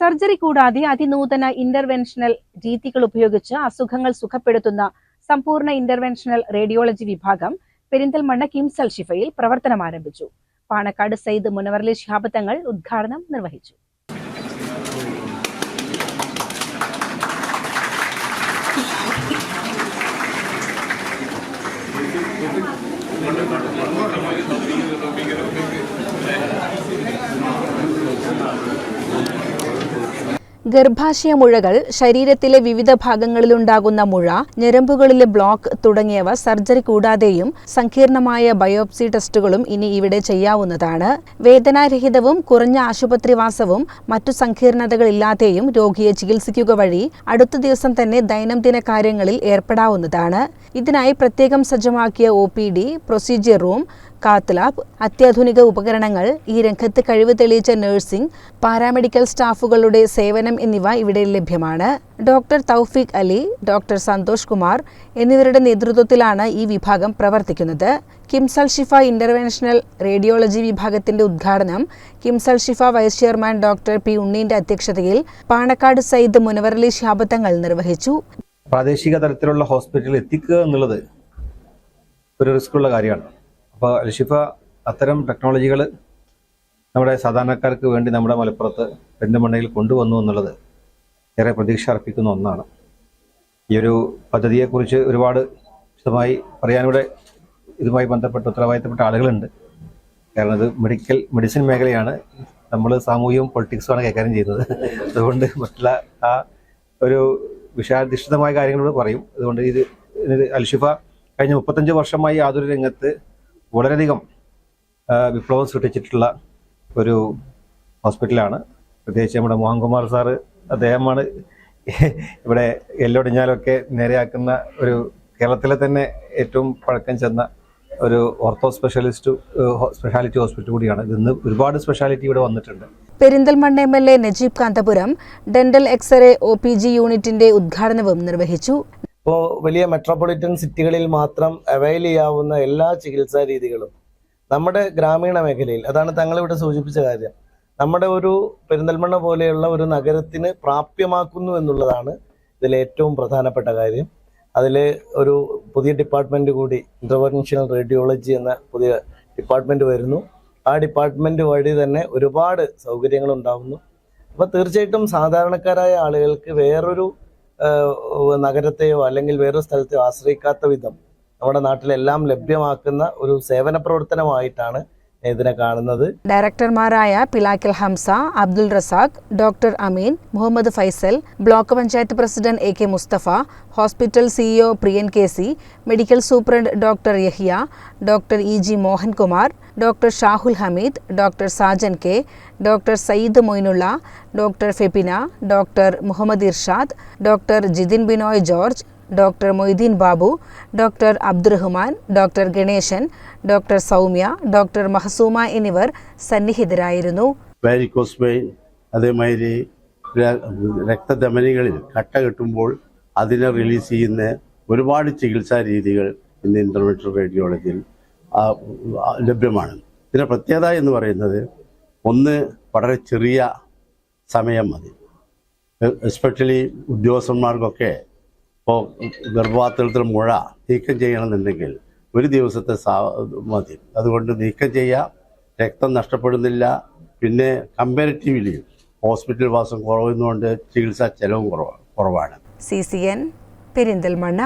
Surgery കൂടാതെ അതിനൂതന interventional രീതികൾ ഉപയോഗിച്ച് അസുഖങ്ങൾ സുഖപ്പെടുത്തുന്ന സമ്പൂർണ ഇന്റർവെൻഷണൽ റേഡിയോളജി വിഭാഗം പെരിന്തൽമണ്ണ കിംസൽ ഷിഫയിൽ പ്രവർത്തനം ആരംഭിച്ചു പാണക്കാട് സയ്യിദ് മുനവർലി ശിഹാബത്തങ്ങൾ ഉദ്ഘാടനം നിർവഹിച്ചു ഗർഭാശയ മുഴകൾ ശരീരത്തിലെ വിവിധ ഭാഗങ്ങളിലുണ്ടാകുന്ന മുഴ ഞരമ്പുകളിലെ ബ്ലോക്ക് തുടങ്ങിയവ സർജറി കൂടാതെയും സങ്കീർണമായ ബയോപ്സി ടെസ്റ്റുകളും ഇനി ഇവിടെ ചെയ്യാവുന്നതാണ്. വേദനാരഹിതവും കുറഞ്ഞ ആശുപത്രിവാസവും മറ്റു സങ്കീർണതകളില്ലാതെയും രോഗിയെ ചികിത്സിക്കുക വഴി അടുത്ത ദിവസം തന്നെ ദൈനംദിന കാര്യങ്ങളിൽ ഏർപ്പെടാവുന്നതാണ്. ഇതിനായി പ്രത്യേകം സജ്ജമാക്കിയ O P D procedure room cath lab അത്യാധുനിക ഉപകരണങ്ങൾ ഈ രംഗത്ത് കഴിവ് തെളിയിച്ച നഴ്സിംഗ് പാരാമെഡിക്കൽ സ്റ്റാഫുകളുടെ സേവനം എന്നിവ ഇവിടെ ലഭ്യമാണ്. ഡോക്ടർ തൗഫീഖ് അലി ഡോക്ടർ സന്തോഷ് കുമാർ എന്നിവരുടെ നേതൃത്വത്തിലാണ് ഈ വിഭാഗം പ്രവർത്തിക്കുന്നത്. കിംസൽ ഷിഫ ഇന്റർവെൻഷണൽ റേഡിയോളജി വിഭാഗത്തിന്റെ ഉദ്ഘാടനം കിംസൽ Shifa vice chairman doctor P ഉണ്ണീന്റെ അധ്യക്ഷതയിൽ പാണക്കാട് സയ്യിദ് മുനവറലി ശാബത്തങ്ങൾ നിർവഹിച്ചു. പ്രാദേശിക തലത്തിലുള്ള ഹോസ്പിറ്റലിൽ എത്തിക്കുക എന്നുള്ളത് ഒരു റിസ്ക്കുള്ള കാര്യമാണ്. അപ്പോൾ അൽഷിഫ അത്തരം ടെക്നോളജികൾ നമ്മുടെ സാധാരണക്കാർക്ക് വേണ്ടി നമ്മുടെ മലപ്പുറത്ത് പെരുന്തമണ്ണയിൽ കൊണ്ടുവന്നു എന്നുള്ളത് ഏറെ പ്രതീക്ഷ അർപ്പിക്കുന്ന ഒന്നാണ്. ഈ ഒരു പദ്ധതിയെക്കുറിച്ച് ഒരുപാട് വിശദമായി പറയാനിവിടെ ഇതുമായി ബന്ധപ്പെട്ട് ഉത്തരവാദിത്തപ്പെട്ട ആളുകളുണ്ട്. കാരണം ഇത് മെഡിക്കൽ മെഡിസിൻ മേഖലയാണ്. നമ്മൾ സാമൂഹ്യവും പൊളിറ്റിക്സുമാണ് കൈകാര്യം ചെയ്യുന്നത്. അതുകൊണ്ട് മറ്റുള്ള ആ ഒരു വിഷയാധിഷ്ഠിതമായ കാര്യങ്ങളോട് പറയും. അതുകൊണ്ട് ഇത് അൽഷിഫ കഴിഞ്ഞ മുപ്പത്തഞ്ച് വർഷമായി യാതൊരു രംഗത്ത് വളരെയധികം വിപ്ലവം സൃഷ്ടിച്ചിട്ടുള്ള ഒരു ഹോസ്പിറ്റലാണ്. പ്രത്യേകിച്ച് നമ്മുടെ മോഹൻകുമാർ സാറ് അദ്ദേഹമാണ് ഇവിടെ എല്ലൊടിഞ്ഞാലൊക്കെ നേരെയാക്കുന്ന ഒരു കേരളത്തിലെ തന്നെ ഏറ്റവും പഴക്കം ചെന്ന ഒരു ഓർത്തോ സ്പെഷ്യലിസ്റ്റ് സ്പെഷ്യാലിറ്റി ഹോസ്പിറ്റൽ കൂടിയാണ്. ഇന്ന് ഒരുപാട് സ്പെഷ്യാലിറ്റി ഇവിടെ വന്നിട്ടുണ്ട്. Perinthalmanna M L A Najeeb Kanthapuram dental X ray O P G യൂണിറ്റിന്റെ ഉദ്ഘാടനവും നിർവഹിച്ചു. ഇപ്പോൾ വലിയ മെട്രോപൊളിറ്റൻ സിറ്റികളിൽ മാത്രം അവൈൽ ചെയ്യാവുന്ന എല്ലാ ചികിത്സാ രീതികളും നമ്മുടെ ഗ്രാമീണ മേഖലയിൽ അതാണ് തങ്ങളിവിടെ സൂചിപ്പിച്ച കാര്യം. നമ്മുടെ ഒരു പെരിന്തൽമണ്ണ പോലെയുള്ള ഒരു നഗരത്തിന് പ്രാപ്യമാക്കുന്നു എന്നുള്ളതാണ് ഇതിൽ ഏറ്റവും പ്രധാനപ്പെട്ട കാര്യം. അതിൽ ഒരു പുതിയ ഡിപ്പാർട്ട്മെന്റ് കൂടി ഇന്റർവെൻഷണൽ റേഡിയോളജി എന്ന പുതിയ ഡിപ്പാർട്ട്മെന്റ് വരുന്നു. ആ ഡിപ്പാർട്ട്മെന്റ് വഴി തന്നെ ഒരുപാട് സൗകര്യങ്ങൾ ഉണ്ടാകുന്നു അപ്പോൾ തീർച്ചയായിട്ടും സാധാരണക്കാരായ ആളുകൾക്ക് വേറൊരു നഗരത്തെയോ അല്ലെങ്കിൽ വേറൊരു സ്ഥലത്തെയോ ആശ്രയിക്കാത്ത വിധം നമ്മുടെ നാട്ടിലെല്ലാം ലഭ്യമാക്കുന്ന ഒരു സേവന പ്രവർത്തനമായിട്ടാണ് ഇതിനെ കാണുന്നത്. ഡയറക്ടർമാരായ Pilakkal Hamza Abdul Razak doctor Ameen Muhammad Faisal block panchayat president A K Mustafa hospital CEO Priyan K C medical superintendent doctor Yahiya doctor E G Mohankumar doctor Shahul Hameed doctor Sajan K doctor Sayyid Moinulla doctor Febina doctor Muhammad Irshad doctor Jithin Binoy George doctor Moideen Babu doctor Abdurahman doctor Ganesan doctor Soumya doctor Mahsooma എന്നിവർ സന്നിഹിതരായിരുന്നു. അതേമാതിരി രക്തധമനികളിൽ കട്ട കെട്ടുമ്പോൾ അതിനെ release ചെയ്യുന്ന ഒരുപാട് ചികിത്സാ രീതികൾ ഇന്ന് ഇന്റർവെൻഷൻ റേഡിയോളജിയിൽ ലഭ്യമാണ്. ഇതിന്റെ പ്രത്യേകത എന്ന് പറയുന്നത് ഒന്ന് വളരെ ചെറിയ സമയം മതി. എസ്പെഷ്യലി ഉദ്യോഗസ്ഥന്മാർക്കൊക്കെ ഇപ്പോൾ ഗർഭപാത്രത്തിൽ മുഴ നീക്കം ചെയ്യണമെന്നുണ്ടെങ്കിൽ ഒരു ദിവസത്തെ സാ മതി. അതുകൊണ്ട് നീക്കം ചെയ്യാം. രക്തം നഷ്ടപ്പെടുന്നില്ല. പിന്നെ കമ്പാരിറ്റീവ്ലി ഹോസ്പിറ്റൽ വാസം കുറവുന്നതുകൊണ്ട് ചികിത്സാ ചെലവും കുറവാണ് കുറവാണ്. C C N Perinthalmanna.